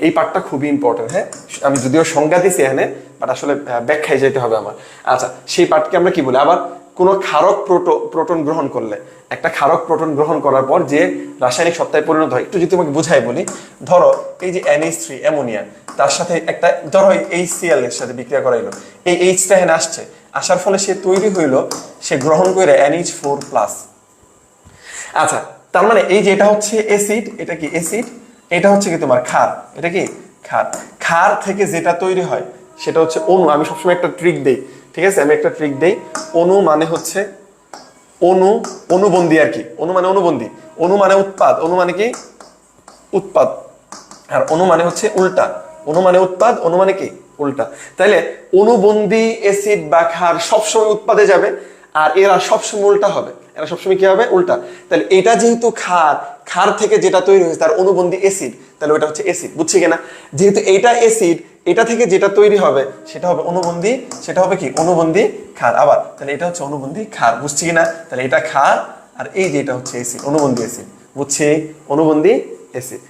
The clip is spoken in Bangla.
এই পার্টটা খুবই ইম্পর্টেন্ট হ্যাঁ? আমি যদিও সংজ্ঞা দিছি এখানে বাট আসলে ব্যাখ্যায় যেতে হবে আমার। আচ্ছা সেই পার্টকে আমরা কি বলি? আবার কোনো ক্ষারক প্রোটো, প্রোটন গ্রহণ করলে, একটা ক্ষারক প্রোটন গ্রহণ করার পর যে রাসায়নিক সত্তায় পরিণত হয়, একটু যদি তোমাকে বুঝাই বলি, ধরো, এই যে এনএইচ থ্রি অ্যামোনিয়া, তার সাথে একটা, ধরো এইচ সিএল এর সাথে বিক্রিয়া করাইলো, এই এইচটা এখানে আসছে, আসার ফলে সে তৈরি হইল, সে গ্রহণ করে এনএইচ ফোর প্লাস আচ্ছা তার মানে এই যে এটা হচ্ছে অ্যাসিড এটা কি অ্যাসিড এটা হচ্ছে কি তোমার ক্ষার এটা কি? ক্ষার খার থেকে যেটা তৈরি হয়, সেটা হচ্ছে অণু আমি সবসময় একটা ট্রিক দেই, ঠিক আছে? আমি একটা ট্রিক দেই। অণু মানে হচ্ছে অণু অনুবন্ধী আর কি। অণু মানে অনুবন্ধী। অণু মানে উৎপাদ। অণু মানে কি? উৎপাদ। আর অণু মানে হচ্ছে উল্টা। অণু মানে উৎপাদ অণু মানে কি? উল্টা। তাইলে অনুবন্ধী অ্যাসিড বা খার সবসময় উৎপাদে যাবে, আর এরা সবসময় উল্টা হবে। এরা সবসময় কি হবে? উল্টা। তাহলে এটা যেহেতু ক্ষার ক্ষার থেকে যেটা তৈরি হয়েছে, তার অনুবন্ধী অ্যাসিড তাহলে ওটা হচ্ছে অ্যাসিড বুঝছি কিনা? যেহেতু এইটা অ্যাসিড এটা থেকে যেটা তৈরি হবে, সেটা হবে অনুবন্ধী, সেটা হবে কি? অনুবন্ধী ক্ষার। আবার, তাহলে এটা হচ্ছে অনুবন্ধী ক্ষার, বুঝছি কিনা? তাহলে এটা ক্ষার, আর এই যে এটা হচ্ছে অ্যাসিড অনুবন্ধী অ্যাসিড বুঝছি? অনুবন্ধী অ্যাসিড